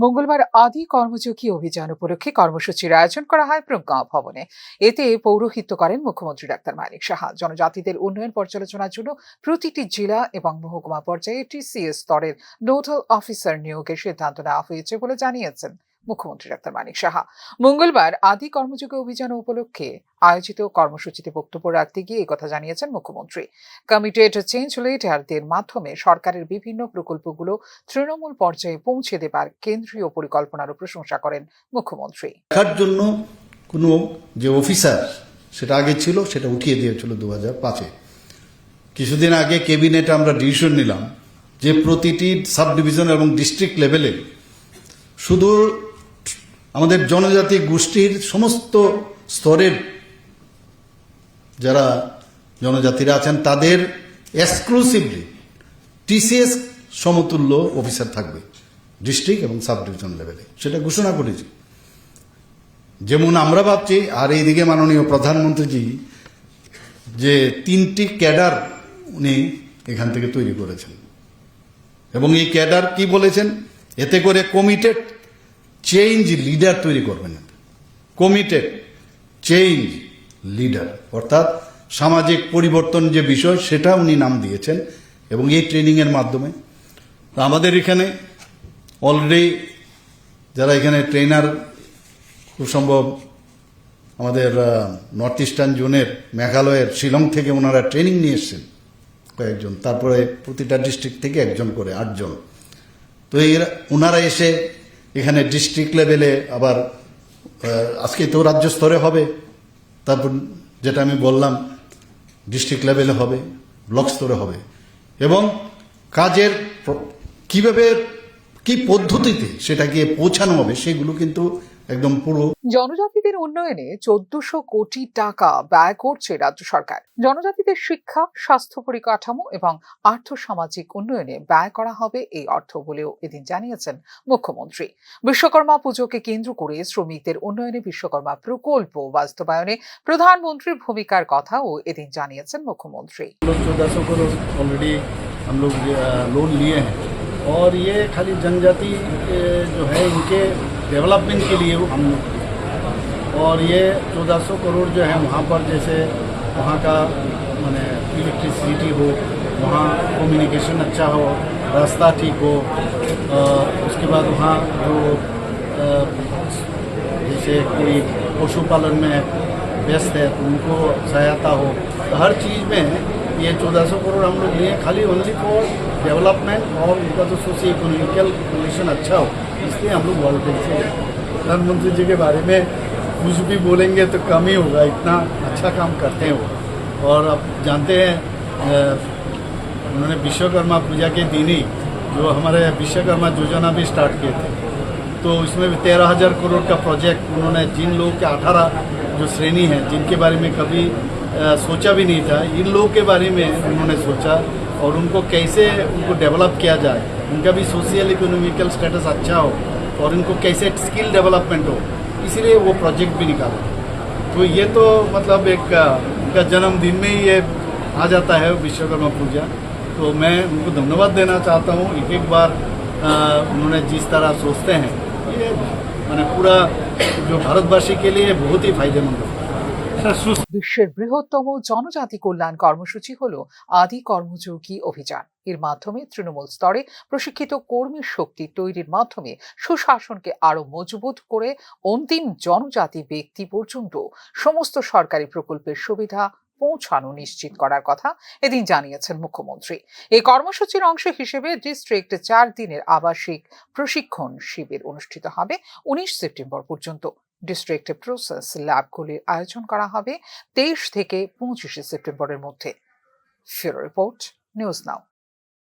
মঙ্গলবার আদি কর্মযোগী অভিযান উপলক্ষে কর্মসূচির আয়োজন করা হয় প্রজ্ঞা ভবনে। এতে পৌরোহিত্য করেন মুখ্যমন্ত্রী ডাক্তার মানিক সাহা। জনজাতিদের উন্নয়ন পর্যালোচনার জন্য প্রতিটি জেলা এবং মহকুমা পর্যায়ে টিসিএস স্তরের নোডাল অফিসার নিয়োগের সিদ্ধান্ত নেওয়া হয়েছে বলে জানিয়েছেন। মুখ্যমন্ত্রী ডাক্তার মানিক সাহা। মঙ্গলবার আদি কর্মযোগী অভিযান উপলক্ষে আয়োজিত কর্মসূচিতে বক্তব্য রাখতে গিয়ে কথা জানিয়েছেন মুখ্যমন্ত্রী। কমিটেড চেঞ্জ লিডারদের মাধ্যমে সরকারের বিভিন্ন প্রকল্পগুলো তৃণমূল পর্যায়ে পৌঁছে দেবার কেন্দ্রীয় পরিকল্পনারও প্রশংসা করেন মুখ্যমন্ত্রী। দেখার জন্য কোনো যে অফিসার সেটা আগে ছিল, সেটা উঠিয়ে দিয়েছিল দু হাজার পাঁচে। কিছুদিন আগে ক্যাবিনেটে আমরা ডিসিশন নিলাম যে প্রতিটি সাব ডিভিশন এবং ডিস্ট্রিক্ট লেভেলে শুধু আমাদের জনজাতি গোষ্ঠীর সমস্ত স্তরের যারা জনজাতিরা আছেন, তাদের এক্সক্লুসিভলি টিসিএস সমতুল্য অফিসার থাকবে ডিস্ট্রিক্ট এবং সাব ডিভিশন লেভেলে সেটা ঘোষণা করেছি। যেমন আমরা ভাবছি, আর এইদিকে মাননীয় প্রধানমন্ত্রীজি, যে তিনটি ক্যাডার উনি এখান থেকে তৈরি করেছেন। এবং এই ক্যাডার কি বলেছেন? এতে করে কমিটেড চেঞ্জ লিডার তৈরি করবেন কমিটেড চেঞ্জ লিডার অর্থাৎ সামাজিক পরিবর্তন যে বিষয় সেটা উনি নাম দিয়েছেন এবং এই ট্রেনিংয়ের মাধ্যমে। আমাদের এখানে অলরেডি যারা এখানে ট্রেনার খুব সম্ভব আমাদের নর্থ ইস্টার্ন জোনের মেঘালয়ের শিলং থেকে ওনারা ট্রেনিং নিয়ে এসছেন কয়েকজন। তারপরে প্রতিটা ডিস্ট্রিক্ট থেকে একজন করে আটজন। তো এরা ওনারা এসে এখানে ডিস্ট্রিক্ট লেভেলে আবার আজকে তো রাজ্য স্তরে হবে। তারপর যেটা আমি বললাম ডিস্ট্রিক্ট লেভেলে হবে ব্লক স্তরে হবে। এবং কাজের কীভাবে, কি পদ্ধতিতে সেটাকে পৌঁছানো হবে, সেগুলো কিন্তু একদম পুরো জনজাতিদের উন্নয়নে চোদ্দশো কোটি টাকা ব্যয় করছে রাজ্য সরকার জনজাতিদের শিক্ষা স্বাস্থ্য পরিকাঠামো এবং আর্থসামাজিক উন্নয়নে ব্যয় করা হবে এই অর্থ বলেও এদিন জানিয়েছেন মুখ্যমন্ত্রী বিশ্বকর্মা পুজোকে কেন্দ্র করে শ্রমিকদের উন্নয়নে বিশ্বকর্মা প্রকল্প বাস্তবায়নে প্রধানমন্ত্রীর ভূমিকার কথাও এদিন জানিয়েছেন মুখ্যমন্ত্রী लोग चौदह सौ करोड़ ऑलरेडी हम लोग लोन लिए हैं और ये खाली जनजाति ए, जो है इनके डेवलपमेंट के लिए हम और ये चौदह सौ करोड़ जो है वहाँ पर जैसे वहाँ का मैंने इलेक्ट्रिसिटी हो वहाँ कम्युनिकेशन अच्छा हो रास्ता ठीक हो अ, उसके बाद वहाँ जो जैसे कोई पशुपालन में व्यस्त है तो उनको सहायता हो तो हर चीज़ में ये चौदह सौ करोड़ हम लोग लिए खाली ओनली फॉर डेवलपमेंट और उनका जो सोशियो इकोनॉमिकल कंडीशन अच्छा हो। इसलिए हम लोग वॉल्टेज से प्रधानमंत्री जी के बारे में कुछ भी बोलेंगे तो कम ही होगा इतना अच्छा काम करते हैं वो। और अब जानते हैं उन्होंने विश्वकर्मा पूजा के दिन ही जो हमारे विश्वकर्मा योजना भी स्टार्ट किए थे। तो इसमें भी तेरह हज़ार करोड़ का प्रोजेक्ट उन्होंने जिन लोगों के अठारह जो श्रेणी है जिनके बारे में कभी अ, सोचा भी नहीं था इन लोगों के बारे में उन्होंने सोचा और उनको कैसे उनको डेवलप किया जाए। उनका भी सोशल इकोनॉमिकल स्टेटस अच्छा हो और उनको कैसे स्किल डेवलपमेंट हो, इसीलिए वो प्रोजेक्ट भी निकाला। तो ये तो मतलब एक उनका जन्मदिन में ही ये आ जाता है विश्वकर्मा पूजा। तो मैं उनको धन्यवाद देना चाहता हूँ। एक एक बार उन्होंने जिस तरह सोचते हैं, ये, मैंने पूरा जो भारतवासी के लिए बहुत ही फ़ायदेमंद है। বিশ্বের বৃহত্তম জনজাতি কল্যাণ কর্মসূচি হল আদি কর্মযোগী অভিযান। এর মাধ্যমে তৃণমূল স্তরে প্রশিক্ষিত কর্মী শক্তি তৈরির মাধ্যমে সুশাসনকে আরও মজবুত করে অন্তিম জনজাতি ব্যক্তি পর্যন্ত সমস্ত সরকারি প্রকল্পের সুবিধা পৌঁছানো নিশ্চিত করার কথা এদিন জানিয়েছেন মুখ্যমন্ত্রী। এই কর্মসূচির অংশ হিসেবে ডিস্ট্রিক্ট চার দিনের আবাসিক প্রশিক্ষণ শিবির অনুষ্ঠিত হবে উনিশ সেপ্টেম্বর পর্যন্ত। ডিস্ট্রিক্ট প্রসেস ল্যাবগুলির আয়োজন করা হবে তেইশ থেকে পঁচিশে সেপ্টেম্বরের মধ্যে। ফিরো রিপোর্ট, নিউজ নাও।